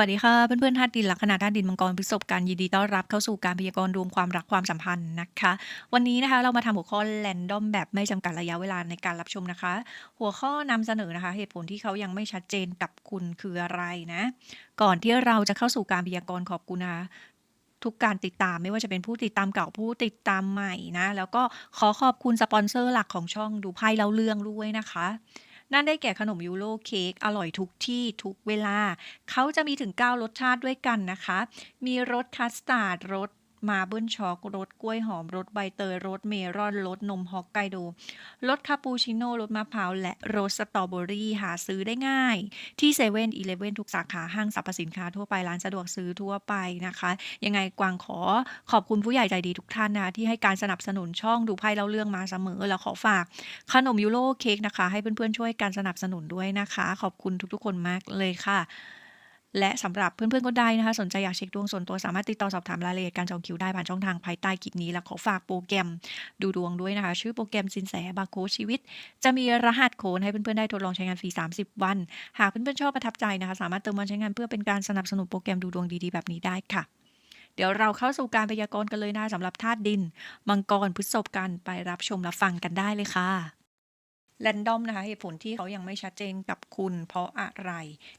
วัสดีค่ะ เพื่อนๆธาตุดินลัคนาธาตุดินมังกรพฤษภกันยินดีต้อนรับเข้าสู่การพยากรณ์ดวงความรักความสัมพันธ์นะคะ วันนี้นะคะเรามาทำหัวข้อแรนดอมแบบไม่จำกัดระยะเวลาในการรับชมนะคะ หัวข้อนำเสนอนะคะ เหตุผลที่เขายังไม่ชัดเจนกับคุณคืออะไรนะ ก่อนที่เราจะเข้าสู่การพยากรณ์ขอบคุณนะคะทุกการติดตามไม่ว่าจะเป็นผู้ติดตามเก่าผู้ติดตามใหม่นะ แล้วก็ขอขอบคุณสปอนเซอร์หลักของช่องดูไพ่เล่าเรื่องด้วยนะคะ นั่นได้แก่ขนมยูโรเค้กอร่อยทุกที่ทุกเวลา เขาจะมีถึง 9 รสชาติด้วยกันนะคะ มีรสคัสตาร์ดรส มาเบิลช็อกรสกล้วยหอมรสใบเตยรสเมลอนรสนมฮอกไกโดรสคาปูชิโน่รสมะพร้าวและรสสตรอเบอรี่หาซื้อได้ง่าย ที่เซเว่นอีเลฟเว่นทุกสาขาห้างสรรพสินค้าทั่วไปร้านสะดวกซื้อทั่วไปนะคะ ยังไงกวางขอขอบคุณผู้ใหญ่ใจดีทุกท่านนะคะที่ให้การสนับสนุนช่องดูไพ่เล่าเรื่องมาเสมอแล้วขอฝากขนมยูโรเค้กนะคะ ให้เพื่อนๆช่วยการสนับสนุนด้วยนะคะ ขอบคุณทุกๆคนมากเลยค่ะ และสำหรับเพื่อนๆคนใดนะคะ สนใจอยากเช็คดวงส่วนตัวสามารถติดต่อสอบถามรายละเอียดการจองคิวได้ผ่านช่องทางภายใต้คลิปนี้ และขอฝากโปรแกรมดูดวงด้วยนะคะ ชื่อโปรแกรมสินแสบาโคชีวิต จะมีรหัสโค้ดให้เพื่อนๆได้ทดลองใช้งานฟรี 30 วัน หากเพื่อนๆชอบประทับใจนะคะ สามารถเติมวันใช้งานเพื่อเป็นการสนับสนุนโปรแกรมดูดวงดีๆแบบนี้ได้ค่ะเดี๋ยวเราเข้าสู่การพยากรณ์กันเลยนะคะสำหรับธาตุดิน มังกรพฤษภกันไปรับชมรับฟังกันได้เลยค่ะ แรนดอมนะคะเหตุผลที่เขายังไม่ชัดเจนกับคุณเพราะอะไร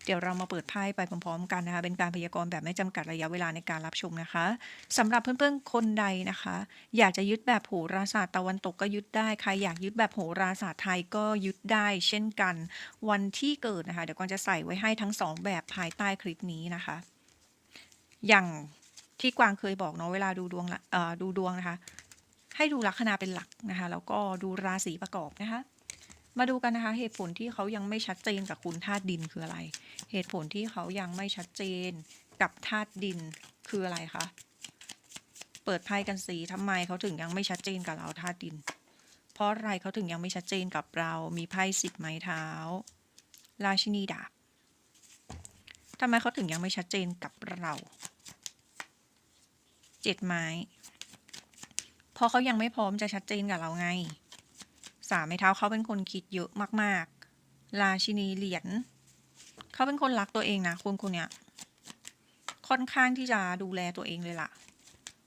เดี๋ยวเรามาเปิดไพ่ไปพร้อมๆ กันนะคะ เป็นการพยากรณ์แบบไม่จำกัดระยะเวลาในการรับชมนะคะสำหรับเพื่อนๆคนใดนะคะ อยากจะยึดแบบโหราศาสตร์ตะวันตกก็ยึดได้ใครอยากยึดแบบโหราศาสตร์ไทยก็ยึดได้เช่นกัน วันที่เกิดนะคะเดี๋ยวกวางจะใส่ไว้ให้ทั้งสองแบบภายใต้คลิปนี้นะคะ อย่างที่กวางเคยบอกเนาะเวลาดูดวงดูดวงนะคะ ให้ดูลัคนาเป็นหลักนะคะ แล้วก็ดูราศีประกอบนะคะ มาดูกันนะคะเหตุผลที่เขายังไม่ชัดเจนกับคุณธาตุดินคืออะไร เหตุผลที่เขายังไม่ชัดเจนกับธาตุดินคืออะไรคะ เปิดไพ่กันสีทำไมเขาถึงยังไม่ชัดเจนกับเราธาตุดิน เพราะอะไรเขาถึงยังไม่ชัดเจนกับเรา มีไพ่สิบไม้เท้า ราชินีดาบทำไมเขาถึงยังไม่ชัดเจนกับเราเจ็ดไม้เพราะเขายังไม่พร้อมจะชัดเจนกับเราไง สามไม้เท้าเขาเป็นคนคิดเยอะมากๆ ราชินีเหรียญเขาเป็นคนรักตัวเองนะคนคนเนี้ยค่อนข้างที่จะดูแลตัวเองเลยล่ะ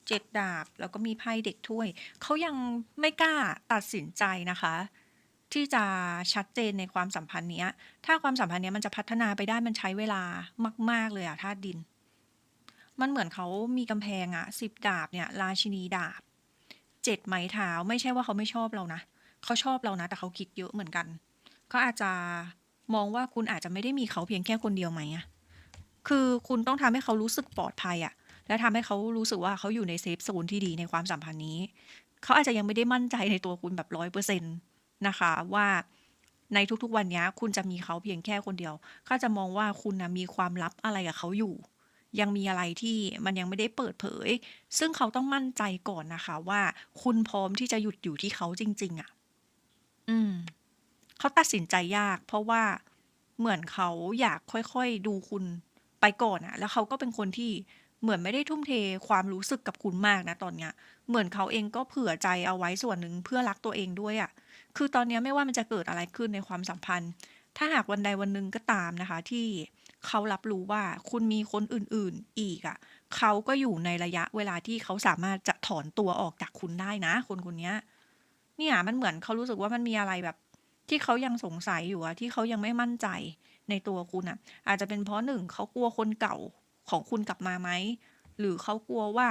เจ็ดดาบแล้วก็มีไพ่เด็กถ้วย เขายังไม่กล้าตัดสินใจนะคะ ที่จะชัดเจนในความสัมพันธ์เนี้ย ถ้าความสัมพันธ์เนี้ยมันจะพัฒนาไปได้มันใช้เวลามาก ๆเลยอะธาตุดิน มันเหมือนเขามีกำแพงอะสิบดาบเนี่ยราชินีดาบเจ็ดไม้เท้าไม่ใช่ว่าเขาไม่ชอบเรานะ เขาชอบเรานะ แต่เขาคิดเยอะเหมือนกันเขาอาจจะมองว่าคุณอาจจะไม่ได้มีเขาเพียงแค่คนเดียวไหมอะคือคุณต้องทำให้เขารู้สึกปลอดภัยอะและทำให้เขารู้สึกว่าเขาอยู่ในเซฟโซนที่ดีในความสัมพันธ์นี้ เขาอาจจะยังไม่ได้มั่นใจในตัวคุณแบบร้อยเปอร์เซ็นต์นะคะว่าในทุกๆวันนี้คุณจะมีเขาเพียงแค่คนเดียวเขาจะมองว่าคุณนะมีความลับอะไรกับเขาอยู่ ยังมีอะไรที่มันยังไม่ได้เปิดเผย ซึ่งเขาต้องมั่นใจก่อนนะคะว่าคุณพร้อมที่จะหยุดอยู่ที่เขาจริง ๆอะ่ะ อืม เขาตัดสินใจยาก เพราะว่าเหมือนเขาอยากค่อย ๆ ดูคุณไปก่อนอะแล้วเขาก็เป็นคนที่เหมือนไม่ได้ทุ่มเทความรู้สึกกับคุณมากนะตอนเนี้ย เหมือนเขาเองก็เผื่อใจเอาไว้ส่วนหนึ่งเพื่อรักตัวเองด้วยอะคือตอนเนี้ยไม่ว่ามันจะเกิดอะไรขึ้นในความสัมพันธ์ ถ้าหากวันใดวันหนึ่งก็ตามนะคะ ที่เขารับรู้ว่าคุณมีคนอื่นๆอีกอะเขาก็อยู่ในระยะเวลาที่เขาสามารถจะถอนตัวออกจากคุณได้นะ คนคนเนี้ย เนี่ยมันเหมือนเขารู้สึกว่ามันมีอะไรแบบ ที่เขายังสงสัยอยู่อะที่เขายังไม่มั่นใจในตัวคุณอะอาจจะเป็นเพราะหนึ่งเขากลัวคนเก่าของคุณกลับมาไหมหรือเขากลัวว่า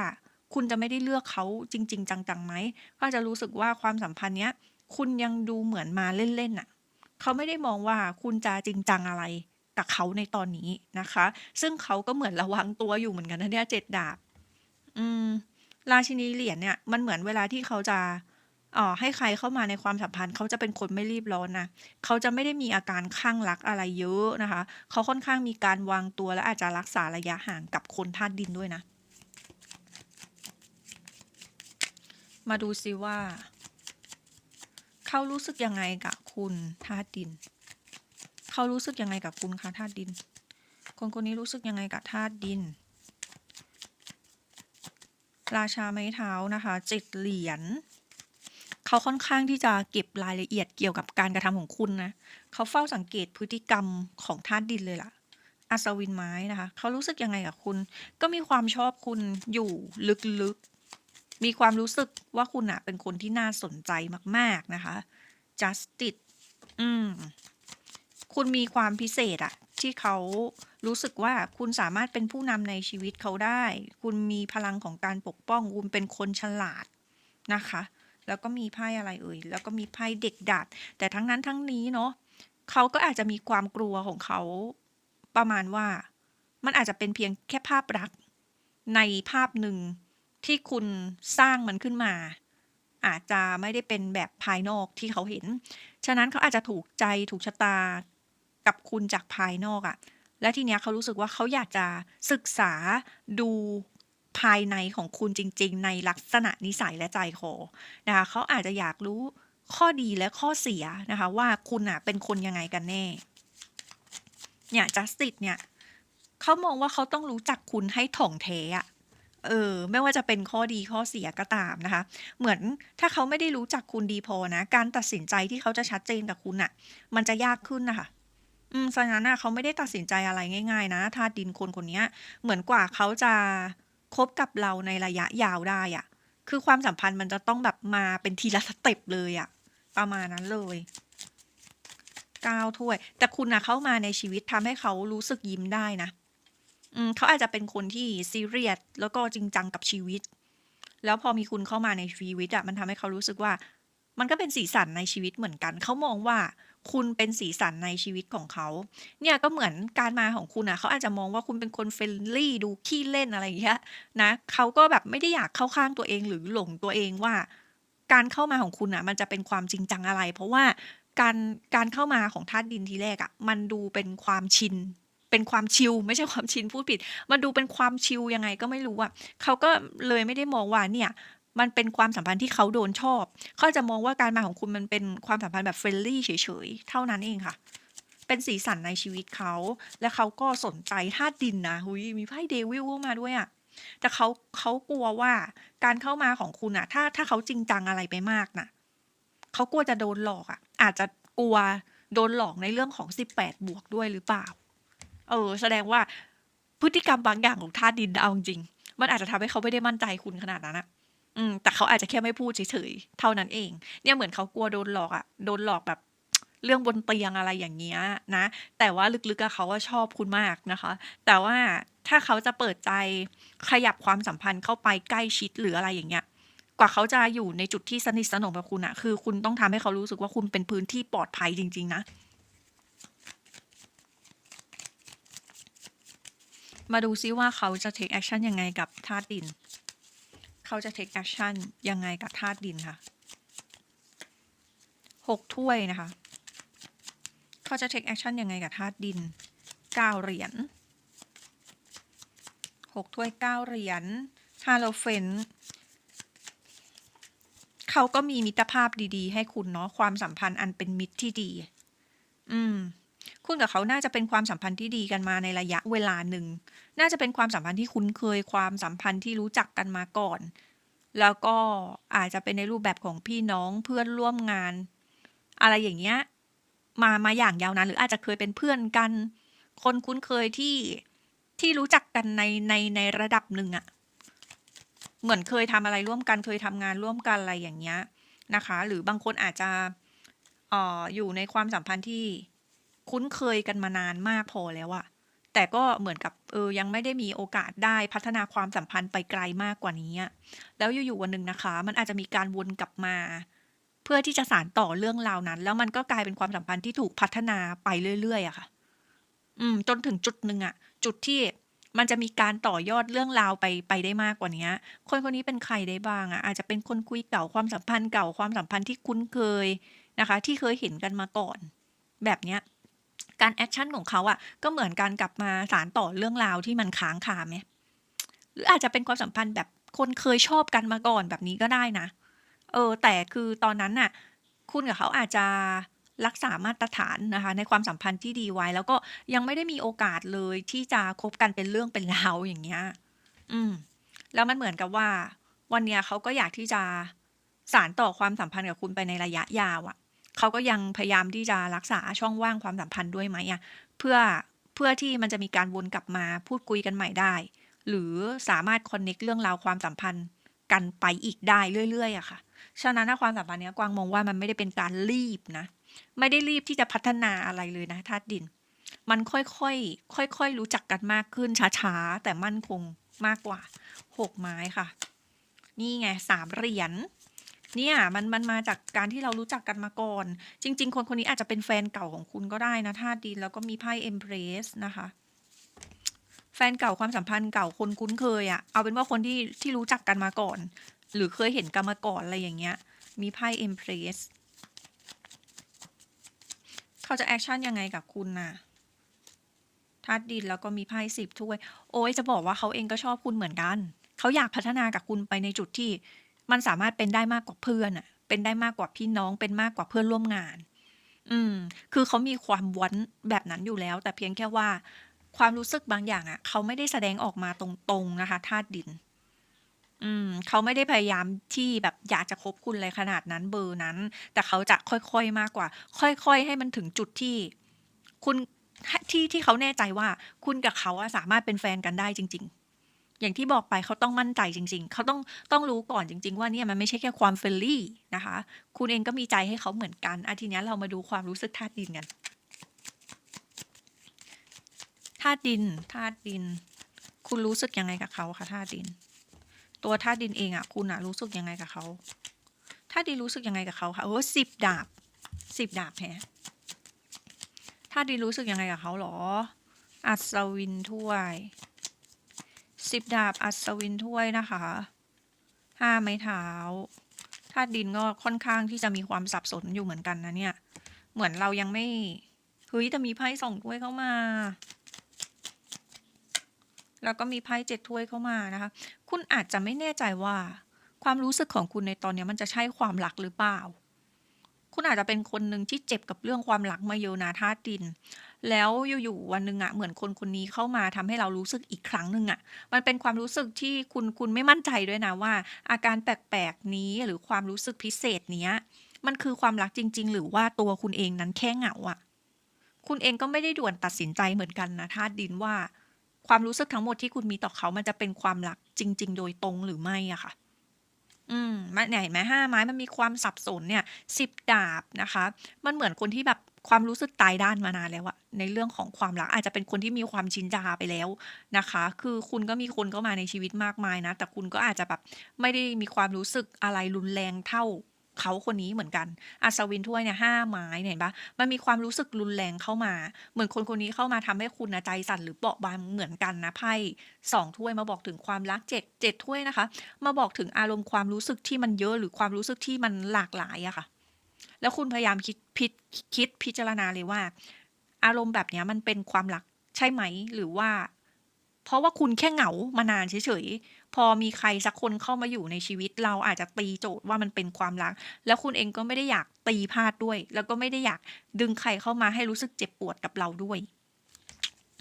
คุณจะไม่ได้เลือกเขาจริง ๆ จังๆไหมก็จะรู้สึกว่าความสัมพันธ์เนี้ยคุณยังดูเหมือนมาเล่นๆอะเขาไม่ได้มองว่าคุณจะจริงจังอะไรกับเขาในตอนนี้นะคะ ซึ่งเขาก็เหมือนระวังตัวอยู่เหมือนกันนะเนี่ยเจ็ดดาบ อืม ราชินีเหรียญเนี่ย มันเหมือนเวลาที่เขาจะ เอ่อให้ใครเข้ามาในความสัมพันธ์เขาจะเป็นคนไม่รีบร้อนนะเขาจะไม่ได้มีอาการคลั่งรักอะไรเยอะนะคะ เขาค่อนข้างมีการวางตัวและอาจจะรักษาระยะห่างกับคนธาตุดินด้วยนะ มาดูซิว่า เขารู้สึกยังไงกับคุณธาตุดิน เขารู้สึกยังไงกับคุณคะธาตุดิน คนคนนี้รู้สึกยังไงกับธาตุดินราชาไม้เท้านะคะเจ็ดเหรียญ เขาค่อนข้างที่จะเก็บรายละเอียดเกี่ยวกับการกระทำของคุณนะเขาเฝ้าสังเกตพฤติกรรมของธาตุดินเลยล่ะอัศวินไม้นะคะเขารู้สึกยังไงกับคุณ ก็มีความชอบคุณอยู่ลึกๆ มีความรู้สึกว่าคุณอะเป็นคนที่น่าสนใจมาก ๆนะคะ Justice อืมคุณมีความพิเศษอะที่เขารู้สึกว่าคุณสามารถเป็นผู้นำในชีวิตเขาได้ คุณมีพลังของการปกป้อง คุณเป็นคนฉลาดนะคะ แล้วก็มีไพ่อะไรเอ่ย แล้วก็มีไพ่เด็กดาบแต่ทั้งนั้นทั้งนี้เนาะเขาก็อาจจะมีความกลัวของเขาประมาณว่า มันอาจจะเป็นเพียงแค่ภาพลักษณ์ในภาพหนึ่งที่คุณสร้างมันขึ้นมา อาจจะไม่ได้เป็นแบบภายนอกที่เขาเห็น ฉะนั้นเขาอาจจะถูกใจถูกชะตากับคุณจากภายนอกอะและทีเนี้ยเขารู้สึกว่าเขาอยากจะศึกษาดู ภายในของคุณจริง ๆ ในลักษณะนิสัยและใจคอนะคะเขาอาจจะอยากรู้ข้อดีและข้อเสียนะคะว่าคุณอะเป็นคนยังไงกันแน่ เนี่ยจัสติสเนี่ยเขามองว่าเขาต้องรู้จักคุณให้ถ่องแท้อะเออไม่ว่าจะเป็นข้อดีข้อเสียก็ตามนะคะ เหมือนถ้าเขาไม่ได้รู้จักคุณดีพอนะ การตัดสินใจที่เขาจะชัดเจนกับคุณอะมันจะยากขึ้นนะคะอืมฉะนั้นน่ะเขาไม่ได้ตัดสินใจอะไรง่าย ๆ นะธาตุดินคนคนนี้เหมือนกว่าเขาจะ คบกับเราในระยะยาวได้อะคือความสัมพันธ์มันจะต้องแบบมาเป็นทีละสเต็ปเลยอะประมาณนั้นเลยก้าวถ้วย แต่คุณนะเข้ามาในชีวิตทำให้เขารู้สึกยิ้มได้นะ อืมเขาอาจจะเป็นคนที่ซีเรียสแล้วก็จริงจังกับชีวิต แล้วพอมีคุณเข้ามาในชีวิตอะมันทำให้เขารู้สึกว่า มันก็เป็นสีสันในชีวิตเหมือนกัน เขามองว่า คุณเป็นสีสันในชีวิตของเขา เนี่ยก็เหมือนการมาของคุณอะเขาอาจจะมองว่าคุณเป็นคนเฟรนลี่ดูขี้เล่นอะไรอย่างเงี้ยนะเขาก็แบบไม่ได้อยากเข้าข้างตัวเองหรือหลงตัวเองว่า การเข้ามาของคุณอะ มันจะเป็นความจริงจังอะไร เพราะว่าการการเข้ามาของธาตุดินทีแรกอะ มันดูเป็นความชินเป็นความชิลไม่ใช่ความชินพูดผิด มันดูเป็นความชิลยังไงก็ไม่รู้อะเขาก็เลยไม่ได้มองว่าเนี่ย มันเป็นความสัมพันธ์ที่เขาโดนชอบ เขาจะมองว่าการมาของคุณมันเป็นความสัมพันธ์แบบเฟรนลี่เฉยๆ เท่านั้นเองค่ะ เป็นสีสันในชีวิตเขา และเขาก็สนใจธาตุดินนะหุยมีไพ่เดวิลเข้ามาด้วยอะแต่เขาเขากลัวว่าการเข้ามาของคุณอะถ้าถ้าเขาจริงจังอะไรไปมากนะเขากลัวจะโดนหลอกอะอาจจะกลัวโดนหลอกในเรื่องของสิบแปดบวกด้วยหรือเปล่า เออ แสดงว่าพฤติกรรมบางอย่างของธาตุดินเอาจริง มันอาจจะทำให้เขาไม่ได้มั่นใจคุณขนาดนั้นอะ อืมแต่เขาอาจจะแค่ไม่พูดเฉยๆเท่านั้นเอง เนี่ยเหมือนเขากลัวโดนหลอกอะโดนหลอกแบบเรื่องบนเตียงอะไรอย่างเงี้ยนะ แต่ว่าลึกๆเขาว่าชอบคุณมากนะคะ แต่ว่าถ้าเขาจะเปิดใจขยับความสัมพันธ์เข้าไปใกล้ชิดหรืออะไรอย่างเงี้ย กว่าเขาจะอยู่ในจุดที่สนิทสนมกับคุณอะคือคุณต้องทำให้เขารู้สึกว่าคุณเป็นพื้นที่ปลอดภัยจริง ๆ นะ มาดูซิว่าเขาจะ take action ยังไงกับธาตุดิน เขาจะ take action ยังไงกับธาตุดินค่ะหกถ้วยนะคะ เขาจะ take action ยังไงกับธาตุดินเก้าเหรียญหกถ้วยเก้าเหรียญฮาโลเฟนเขาก็มีมิตรภาพดี ๆ ให้คุณเนาะความสัมพันธ์อันเป็นมิตรที่ดี อืม คุณกับเขาน่าจะเป็นความสัมพันธ์ที่ดีกันมาในระยะเวลาหนึ่ง น่าจะเป็นความสัมพันธ์ที่คุ้นเคย ความสัมพันธ์ที่รู้จักกันมาก่อน แล้วก็อาจจะเป็นในรูปแบบของพี่น้องเพื่อนร่วมงาน อะไรอย่างเงี้ย มา มาอย่างยาวนานหรืออาจจะเคยเป็นเพื่อนกัน คนคุ้นเคยที่ที่รู้จักกันในในในระดับหนึ่งอะเหมือนเคยทำอะไรร่วมกัน เคยทำงานร่วมกันอะไรอย่างเงี้ยนะคะ หรือบางคนอาจจะอ่ออยู่ในความสัมพันธ์ที่ คุ้นเคยกันมานานมากพอแล้วอะแต่ก็เหมือนกับเออยังไม่ได้มีโอกาสได้พัฒนาความสัมพันธ์ไปไกลมากกว่านี้อะแล้วอยู่ๆวันหนึ่งนะคะ มันอาจจะมีการวนกลับมา เพื่อที่จะสานต่อเรื่องราวนั้น แล้วมันก็กลายเป็นความสัมพันธ์ที่ถูกพัฒนาไปเรื่อยๆอะค่ะ อืม จนถึงจุดหนึ่งอะจุดที่มันจะมีการต่อยอดเรื่องราวไปไปได้มากกว่านี้คนคนนี้เป็นใครได้บ้างอะอาจจะเป็นคนคุยเก่าความสัมพันธ์เก่าความสัมพันธ์ที่คุ้นเคยนะคะ ที่เคยเห็นกันมาก่อน แบบเนี้ย การแอคชั่นของเขาอะก็เหมือนการกลับมาสานต่อเรื่องราวที่มันค้างคาไหมหรืออาจจะเป็นความสัมพันธ์แบบคนเคยชอบกันมาก่อนแบบนี้ก็ได้นะ เออ แต่คือตอนนั้นน่ะ คุณกับเขาอาจจะรักษามาตรฐานนะคะ ในความสัมพันธ์ที่ดีไว้ แล้วก็ยังไม่ได้มีโอกาสเลยที่จะคบกันเป็นเรื่องเป็นราวอย่างเงี้ย อืม แล้วมันเหมือนกับว่า วันเนี้ยเขาก็อยากที่จะสานต่อความสัมพันธ์กับคุณไปในระยะยาวอะ่ะ เขาก็ยังพยายามที่จะรักษาช่องว่างความสัมพันธ์ด้วยไหมอะ่ะเพื่อเพื่อที่มันจะมีการวนกลับมาพูดคุยกันใหม่ได้ หรือสามารถคอนเน็กเรื่องราวความสัมพันธ์กันไปอีกได้เรื่อยๆอะค่ะ ฉะนั้นถ้าความสัมพันธ์เนี้ยกวางมองว่ามันไม่ได้เป็นการรีบนะ ไม่ได้รีบที่จะพัฒนาอะไรเลยนะธาตุดิน มันค่อยๆ ค่อยๆ รู้จักกันมากขึ้นช้าๆ แต่มั่นคงมากกว่าหกไม้ค่ะ นี่ไงสามเหรียญ เนี่ยมันมันมาจากการที่เรารู้จักกันมาก่อน จริง ๆ คนคนนี้อาจจะเป็นแฟนเก่าของคุณก็ได้นะธาตุดินแล้วก็มีไพ่เอ็มเพรสนะคะแฟนเก่าความสัมพันธ์เก่าคนคุ้นเคยอะเอาเป็นว่าคนที่ที่รู้จักกันมาก่อน หรือเคยเห็นกันมาก่อนอะไรอย่างเงี้ย มีไพ่เอ็มเพรสเขาจะแอคชั่นยังไงกับคุณน่ะธาตุดินแล้วก็มีไพ่สิบถ้วย โอ้ยจะบอกว่าเขาเองก็ชอบคุณเหมือนกัน เขาอยากพัฒนากับคุณไปในจุดที่ มันสามารถเป็นได้มากกว่าเพื่อนอะเป็นได้มากกว่าพี่น้องเป็นมากกว่าเพื่อนร่วมงาน อืม คือเขามีความวันแบบนั้นอยู่แล้ว แต่เพียงแค่ว่า ความรู้สึกบางอย่างอะเขาไม่ได้แสดงออกมาตรงๆนะคะธาตุดิน อืม เขาไม่ได้พยายามที่แบบอยากจะคบคุณเลยขนาดนั้นเบอร์นั้น แต่เขาจะค่อยๆมากกว่า ค่อยๆให้มันถึงจุดที่ คุณที่ที่เขาแน่ใจว่า คุณกับเขาอะสามารถเป็นแฟนกันได้จริง ๆ อย่างที่บอกไปเขาต้องมั่นใจจริง ๆ เขาต้องต้องรู้ก่อนจริง ๆ ว่าเนี่ยมันไม่ใช่แค่ความเฟรนลี่นะคะ คุณเองก็มีใจให้เขาเหมือนกันอาทีนี้ยเรามาดูความรู้สึกธาตุดินกันธาตุดินธาตุดิน คุณรู้สึกยังไงกับเขาคะธาตุดิน ตัวธาตุดินเองอะคุณอะรู้สึกยังไงกับเขาธาตุดินรู้สึกยังไงกับเขาคะโอ้สิบดาบสิบดาบแฮะธาตุดินรู้สึกยังไงกับเขาหรออัศวินถ้วย สิบดาบอัศวินถ้วยนะคะห้าไม้เท้าธาตุดินก็ค่อนข้างที่จะมีความสับสนอยู่เหมือนกันนะเนี่ย เหมือนเรายังไม่เฮ้ยแต่มีไพ่สองถ้วยเข้ามา แล้วก็มีไพ่เจ็ดถ้วยเข้ามานะคะ คุณอาจจะไม่แน่ใจว่า ความรู้สึกของคุณในตอนนี้มันจะใช่ความรักหรือเปล่า คุณอาจจะเป็นคนหนึ่งที่เจ็บกับเรื่องความรักมาเยอะนะธาตุดิน แล้วอยู่ๆวันหนึ่งอะเหมือนคนคนนี้เข้ามาทำให้เรารู้สึกอีกครั้งหนึ่งอะมันเป็นความรู้สึกที่คุณคุณไม่มั่นใจด้วยนะว่า อาการแปลกๆนี้หรือความรู้สึกพิเศษเนี้ย มันคือความรักจริง ๆ หรือว่าตัวคุณเองนั้นแค่เหงาอะคุณเองก็ไม่ได้ด่วนตัดสินใจเหมือนกันนะธาตุดินว่า ความรู้สึกทั้งหมดที่คุณมีต่อเขามันจะเป็นความรักจริง ๆ โดยตรงหรือไม่อะค่ะ อืมมันเนี่ยเห็นไหมห้าไม้มันมีความสับสนเนี่ยสิบดาบนะคะ มันเหมือนคนที่แบบความรู้สึกตายด้านมานานแล้วอะในเรื่องของความรักอาจจะเป็นคนที่มีความชินชาไปแล้วนะคะ คือคุณก็มีคนเข้ามาในชีวิตมากมายนะ แต่คุณก็อาจจะแบบไม่ได้มีความรู้สึกอะไรรุนแรงเท่า เขาคนนี้เหมือนกัน อัศวินถ้วยเนี่ยห้าไม้เห็นปะมันมีความรู้สึกรุนแรงเข้ามา เหมือนคนคนนี้เข้ามาทำให้คุณนะใจสั่นหรือเปราะบางเหมือนกันนะไพ่สองถ้วยมาบอกถึงความรักเจ็ดเจ็ดถ้วยนะคะ มาบอกถึงอารมณ์ความรู้สึกที่มันเยอะหรือความรู้สึกที่มันหลากหลายอะค่ะ แล้วคุณพยายามคิดพิคิดพิจารณาเลยว่า อารมณ์แบบนี้มันเป็นความรักใช่ไหมหรือว่า เพราะว่าคุณแค่เหงามานานเฉย พอมีใครสักคนเข้ามาอยู่ในชีวิต เราอาจจะตีโจทย์ว่ามันเป็นความรัก แล้วคุณเองก็ไม่ได้อยากตีพลาดด้วย แล้วก็ไม่ได้อยากดึงใครเข้ามาให้รู้สึกเจ็บปวดกับเราด้วย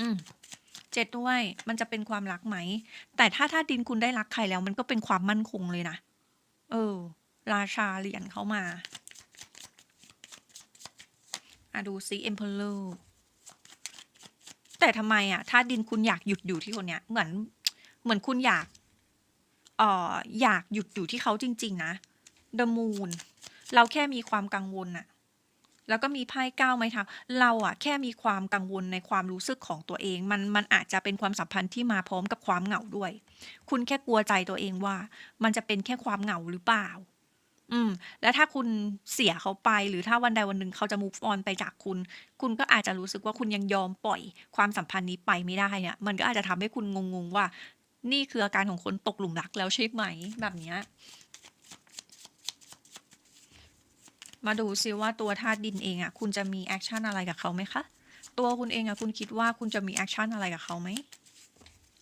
อืมเจ็ดด้วย มันจะเป็นความรักไหม แต่ถ้าถ้าดินคุณได้รักใครแล้ว มันก็เป็นความมั่นคงเลยนะ เออ ราชาเหรียญเข้ามาอะดูซิเอ็มเพลเลอร์แต่ทำไมอะถ้าดินคุณอยากหยุดอยู่ที่คนเนี้ย เหมือน เหมือนคุณอยาก อออยากหยุดอยู่ที่เขาจริง ๆ นะ The Moon เราแค่มีความกังวลน่ะแล้วก็มีไพ่ก้าไม้เท้าเราอะแค่มีความกังวลในความรู้สึกของตัวเอง มันมันอาจจะเป็นความสัมพันธ์ที่มาพร้อมกับความเหงาด้วย คุณแค่กลัวใจตัวเองว่า มันจะเป็นแค่ความเหงาหรือเปล่า อืม แล้วถ้าคุณเสียเขาไป หรือถ้าวันใดวันหนึ่งเขาจะ move on ไปจากคุณ คุณก็อาจจะรู้สึกว่าคุณยังยอมปล่อย ความสัมพันธ์นี้ไปไม่ได้เนี่ย มันก็อาจจะทำให้คุณงงๆว่า นี่คืออาการของคนตกหลุมรักแล้วใช่ไหมแบบนี้มาดูซิว่าตัวธาตุดินเองอะคุณจะมีแอคชั่นอะไรกับเขาไหมคะตัวคุณเองอะคุณคิดว่าคุณจะมีแอคชั่นอะไรกับเขาไหม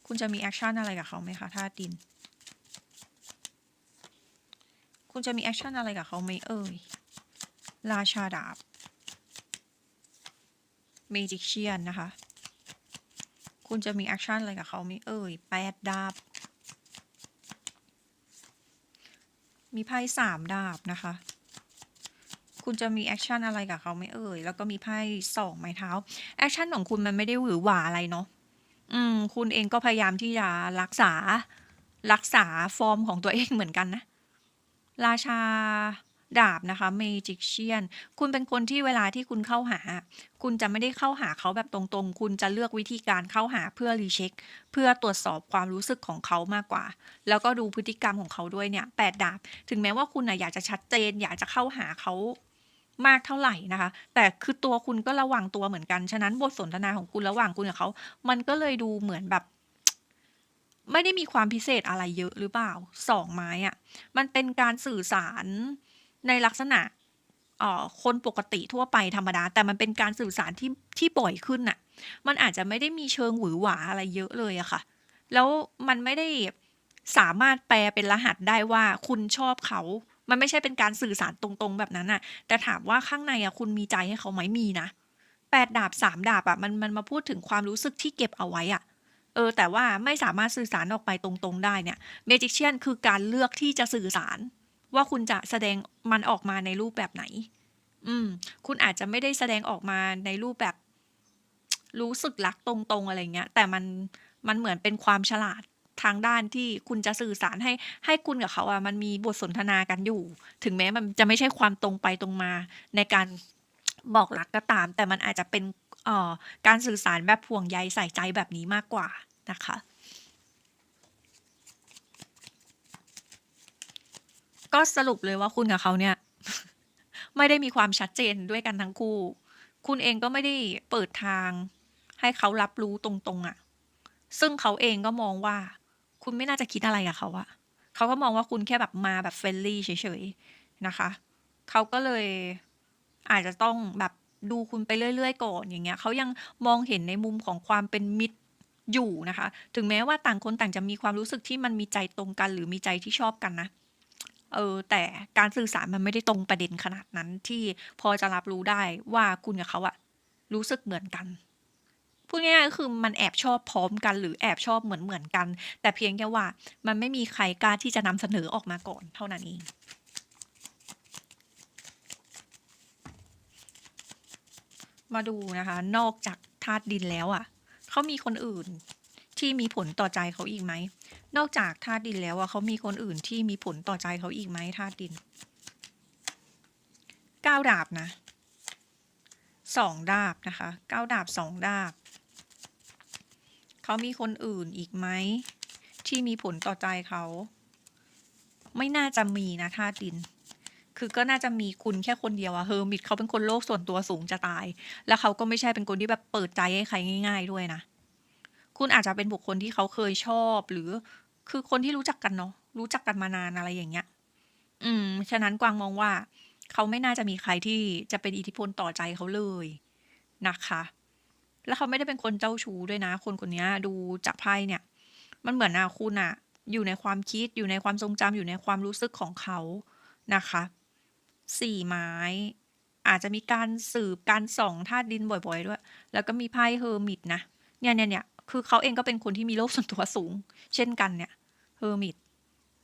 คุณจะมีแอคชั่นอะไรกับเขาไหมคะธาตุดิน คุณจะมีแอคชั่นอะไรกับเขาไหมเอ่ยราชาดาบเมจิกเชียนนะคะ คุณจะมีแอคชั่นอะไรกับเขาไหมเอ่ยแปดดาบ มีไพ่สามดาบนะคะ คุณจะมีแอคชั่นอะไรกับเขาไหมเอ่ย แล้วก็มีไพ่สองไม้เท้า แอคชั่นของคุณมันไม่ได้หวือหวาอะไรเนาะ อืม คุณเองก็พยายามที่จะรักษา รักษาฟอร์มของตัวเองเหมือนกันนะ ราชา ดาบนะคะ Magician คุณเป็นคนที่เวลาที่คุณเข้าหา คุณจะไม่ได้เข้าหาเขาแบบตรงๆ คุณจะเลือกวิธีการเข้าหาเพื่อรีเช็ค เพื่อตรวจสอบความรู้สึกของเขามากกว่า แล้วก็ดูพฤติกรรมของเขาด้วยเนี่ยแปดดาบ ถึงแม้ว่าคุณน่ะอยากจะชัดเจน อยากจะเข้าหาเขามากเท่าไหร่นะคะ แต่คือตัวคุณก็ระวังตัวเหมือนกัน ฉะนั้นบทสนทนาของคุณระหว่างคุณกับเขา มันก็เลยดูเหมือนแบบไม่ได้มีความพิเศษอะไรเยอะหรือเปล่าสองไม้อะมันเป็นการสื่อสาร ในลักษณะคนปกติทั่วไปธรรมดา แต่มันเป็นการสื่อสารที่ที่บ่อยขึ้นน่ะ มันอาจจะไม่ได้มีเชิงหวือหวาอะไรเยอะเลยอะค่ะ แล้วมันไม่ได้สามารถแปลเป็นรหัสได้ว่าคุณชอบเขา มันไม่ใช่เป็นการสื่อสารตรงๆ แบบนั้นน่ะ แต่ถามว่าข้างในอะคุณมีใจให้เขาไหมมีนะแปดดาบสามดาบอะมันมันมาพูดถึงความรู้สึกที่เก็บเอาไว้อะเออแต่ว่าไม่สามารถสื่อสารออกไปตรงๆ ได้เนี่ย Magician คือการเลือกที่จะสื่อสาร ว่าคุณจะแสดงมันออกมาในรูปแบบไหน อืม คุณอาจจะไม่ได้แสดงออกมาในรูปแบบ รู้สึกรักตรงๆอะไรเงี้ย แต่มันมันเหมือนเป็นความฉลาดทางด้านที่คุณจะสื่อสารให้ให้คุณกับเขาอะมันมีบทสนทนากันอยู่ ถึงแม้มันจะไม่ใช่ความตรงไปตรงมา ในการบอกรักก็ตาม แต่มันอาจจะเป็นออการสื่อสารแบบห่วงใยใส่ใจแบบนี้มากกว่านะคะ ก็สรุปเลยว่าคุณกับเขาเนี่ย ไม่ได้มีความชัดเจนด้วยกันทั้งคู่ คุณเองก็ไม่ได้เปิดทาง ให้เขารับรู้ตรงๆอะซึ่งเขาเองก็มองว่า คุณไม่น่าจะคิดอะไรกับเขาอะเขาก็มองว่าคุณแค่แบบมาแบบ friendly เฉยๆนะคะ เขาก็เลยอาจจะต้องแบบดูคุณไปเรื่อยๆก่อนอย่างเงี้ยเขายังมองเห็นในมุมของความเป็นมิตรอยู่นะคะ ถึงแม้ว่าต่างคนต่างจะมีความรู้สึกที่มันมีใจตรงกัน หรือมีใจที่ชอบกันนะ เออแต่การสื่อสารมันไม่ได้ตรงประเด็นขนาดนั้นที่พอจะรับรู้ได้ว่าคุณกับเขาอะรู้สึกเหมือนกันพูดง่ายๆคือมันแอบชอบพร้อมกันหรือแอบชอบเหมือนๆกัน แต่เพียงแค่ว่ามันไม่มีใครกล้าที่จะนำเสนอออกมาก่อนเท่านั้นเองมาดูนะคะ นอกจากธาตุดินแล้วอะเขามีคนอื่นที่มีผลต่อใจเขาอีกไหม นอกจากธาตุดินแล้วอะเขามีคนอื่นที่มีผลต่อใจเขาอีกไหมธาตุดิน9ดาบนะ2ดาบนะคะ9ดาบ2ดาบเขามีคนอื่นอีกไหมที่มีผลต่อใจเขา ไม่น่าจะมีนะธาตุดิน คือก็น่าจะมีคุณแค่คนเดียวอะ Hermit เขาเป็นคนโลกส่วนตัวสูงจะตาย แล้วเขาก็ไม่ใช่เป็นคนที่แบบเปิดใจให้ใครง่าย ๆด้วยนะคุณอาจจะเป็นบุคคลที่เขาเคยชอบหรือ คือคนที่รู้จักกันเนาะรู้จักกันมานานอะไรอย่างเงี้ย อืม ฉะนั้นกวางมองว่า เขาไม่น่าจะมีใครที่จะเป็นอิทธิพลต่อใจเขาเลยนะคะ แล้วเขาไม่ได้เป็นคนเจ้าชู้ด้วยนะ คนคนเนี้ยดูจากไพ่เนี่ย มันเหมือนอะคุณน่ะอยู่ในความคิดอยู่ในความทรงจำอยู่ในความรู้สึกของเขานะคะ4ไม้ อาจจะมีการสืบการส่องธาตุดินบ่อยๆด้วย แล้วก็มีไพ่ Hermit นะเนี่ยๆๆคือเขาเองก็เป็นคนที่มีโลกส่วนตัวสูง เช่นกันเนี่ย Hermit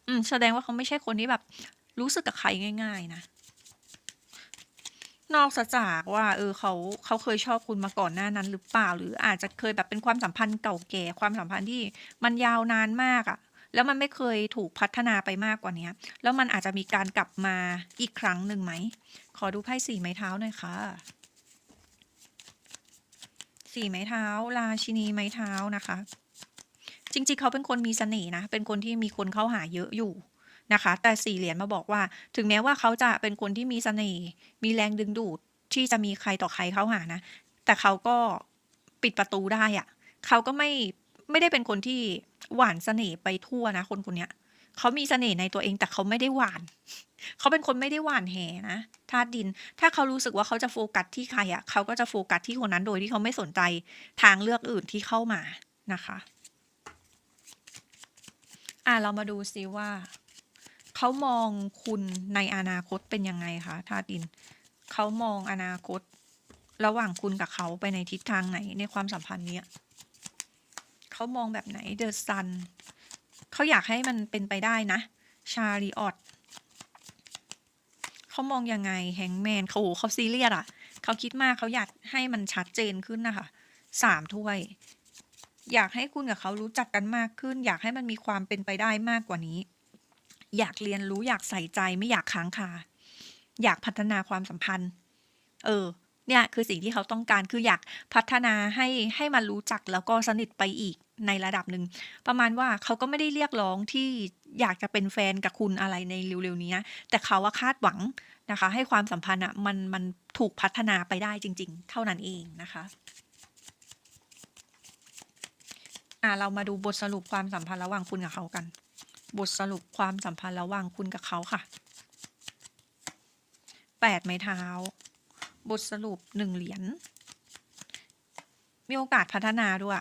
อืมแสดงว่าเขาไม่ใช่คนที่แบบ รู้สึกกับใครง่าย ๆ นะ นอกจากว่า เออเขาเขาเคยชอบคุณมาก่อนหน้านั้นหรือเปล่า หรืออาจจะเคยแบบเป็นความสัมพันธ์เก่าแก่ความสัมพันธ์ที่มันยาวนานมากอะแล้วมันไม่เคยถูกพัฒนาไปมากกว่าเนี้ยแล้วมันอาจจะมีการกลับมาอีกครั้งหนึ่งไหม ขอดูไพ่4ไม้เท้าหน่อยค่ะ4ไม้เท้า ราชินีไม้เท้านะคะ จริงๆ เขาเป็นคนมีเสน่ห์นะ เป็นคนที่มีคนเข้าหาเยอะอยู่นะคะ แต่4เหรียญมาบอกว่า ถึงแม้ว่าเขาจะเป็นคนที่มีเสน่ห์ มีแรงดึงดูดที่จะมีใครต่อใครเข้าหานะ แต่เขาก็ปิดประตูได้อะเขาก็ไม่ไม่ได้เป็นคนที่หวานเสน่ห์ไปทั่วนะ คนคนเนี้ยเขามีเสน่ห์ในตัวเองแต่เขาไม่ได้หวาน เขาเป็นคนไม่ได้หวานแหนะธาตุดิน ถ้าเขารู้สึกว่าเขาจะโฟกัสที่ใครอะ เขาก็จะโฟกัสที่คนนั้นโดยที่เขาไม่สนใจทางเลือกอื่นที่เข้ามานะคะ อ่าเรามาดูซิว่า เขามองคุณในอนาคตเป็นยังไงคะธาตุดิน เขามองอนาคต ระหว่างคุณกับเขาไปในทิศทางไหนในความสัมพันธ์เนี้ยเขามองแบบไหน The Sun เขาอยากให้มันเป็นไปได้นะ Chariot เขามองยังไง Hangman เขาโอ้โฮเขาซีเรียสอะเขาคิดมากเขาอยากให้มันชัดเจนขึ้นนะค่ะ3ถ้วย อยากให้คุณกับเขารู้จักกันมากขึ้น อยากให้มันมีความเป็นไปได้มากกว่านี้ อยากเรียนรู้อยากใส่ใจไม่อยากค้างคา อยากพัฒนาความสัมพันธ์ เออ เนี่ยคือสิ่งที่เขาต้องการคืออยากพัฒนาให้ให้มันรู้จักแล้วก็สนิทไปอีกในระดับหนึ่งประมาณว่าเขาก็ไม่ได้เรียกร้องที่อยากจะเป็นแฟนกับคุณอะไรในเร็วๆนี้แต่เขาอะคาดหวังนะคะ ให้ความสัมพันธ์อะมันมันถูกพัฒนาไปได้จริง ๆ เท่านั้นเองนะคะ อ่าเรามาดูบทสรุปความสัมพันธ์ระหว่างคุณกับเขากัน บทสรุปความสัมพันธ์ระหว่างคุณกับเขาค่ะ8ไม้เท้า บทสรุป1เหรียญ มีโอกาสพัฒนาด้วย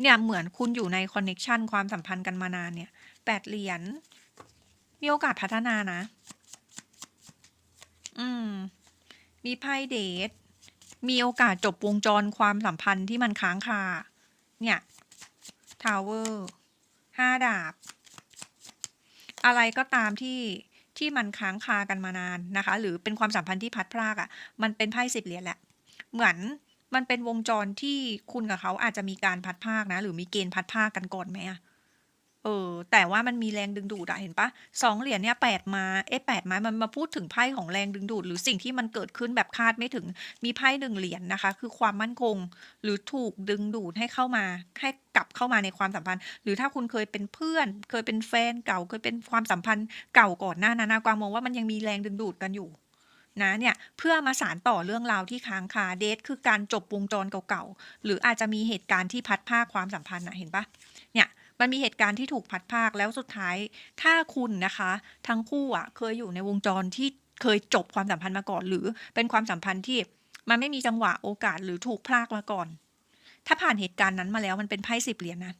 เนี่ยเหมือนคุณอยู่ในคอนเน็กชันความสัมพันธ์กันมานานเนี่ย8เหรียญ มีโอกาสพัฒนานะ อืม มีไพ่เดท มีโอกาสจบวงจรความสัมพันธ์ที่มันค้างคา เนี่ย ทาวเวอร์ห้าดาบ อะไรก็ตามที่ที่มันค้างคากันมานานนะคะ หรือเป็นความสัมพันธ์ที่พัดพรากอะมันเป็นไพ่สิบเหรียญแหละ เหมือนมันเป็นวงจรที่คุณกับเขาอาจจะมีการพัดพากนะ หรือมีเกณฑ์พัดพากกันก่อนไหมอะ เออ แต่ว่ามันมีแรงดึงดูดอะเห็นปล่า?2เหรียญเนี่ย8ไม้เอ๊ะ8ไม้มันมาพูดถึงไพ่ของแรงดึงดูด หรือสิ่งที่มันเกิดขึ้นแบบคาดไม่ถึงมีไพ่1เหรียญนะคะ คือความมั่นคง หรือถูกดึงดูดให้เข้ามา ให้กลับเข้ามาในความสัมพันธ์ หรือถ้าคุณเคยเป็นเพื่อน เคยเป็นแฟนเก่าเคยเป็นความสัมพันธ์เก่าก่อนหน้านั้นนะกวางมองว่ามันยังมีแรงดึงดูดกันอยู่นะเนี่ยเพื่อมาสานต่อเรื่องราวที่ค้างคาเดทคือการจบวงจรเก่าๆหรืออาจจะมีเหตุการณ์ที่พัดพราความสัมพันธ์นะเห็นปล่า?เนี่ย มันมีเหตุการณ์ที่ถูกพัดพากแล้วสุดท้ายถ้าคุณนะคะ ทั้งคู่อะเคยอยู่ในวงจรที่เคยจบความสัมพันธ์มาก่อน หรือเป็นความสัมพันธ์ที่มันไม่มีจังหวะโอกาสหรือถูกพรากมาก่อน ถ้าผ่านเหตุการณ์นั้นมาแล้วมันเป็นไพ่10เหรียญนะ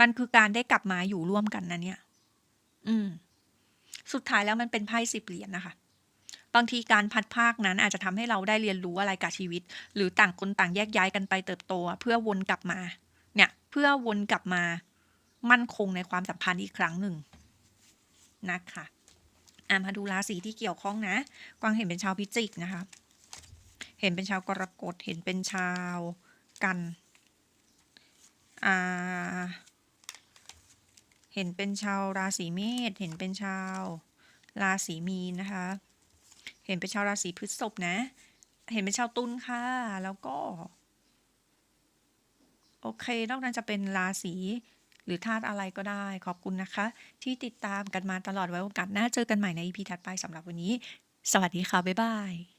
มันคือการได้กลับมาอยู่ร่วมกันนะเนี่ย อืม สุดท้ายแล้วมันเป็นไพ่10เหรียญน่ะคะ บางทีการพัดพากนั้นอาจจะทำให้เราได้เรียนรู้อะไรกับชีวิต หรือต่างคนต่างแยกย้ายกันไปเติบโต เพื่อวนกลับมา เนี่ย เพื่อวนกลับมา มั่นคงในความสัมพันธ์อีกครั้งหนึ่งนะคะอ่ามาดูราศีที่เกี่ยวข้องนะ กวางเห็นเป็นชาวพิจิกนะคะ เห็นเป็นชาวกรกฎ เห็นเป็นชาวกันอ่าเห็นเป็นชาวราศีเมษ เห็นเป็นชาวราศีมีนนะคะ เห็นเป็นชาวราศีพฤษภนะ เห็นเป็นชาวตุลค่ะ แล้วก็ โอเค นอกนั้นจะเป็นราศี หรือธาตุอะไรก็ได้ ขอบคุณนะคะ ที่ติดตามกันมาตลอดไว้โอกาสหน้าเจอกันใหม่ใน EP ถัดไปสำหรับวันนี้ สวัสดีค่ะ บ๊ายบาย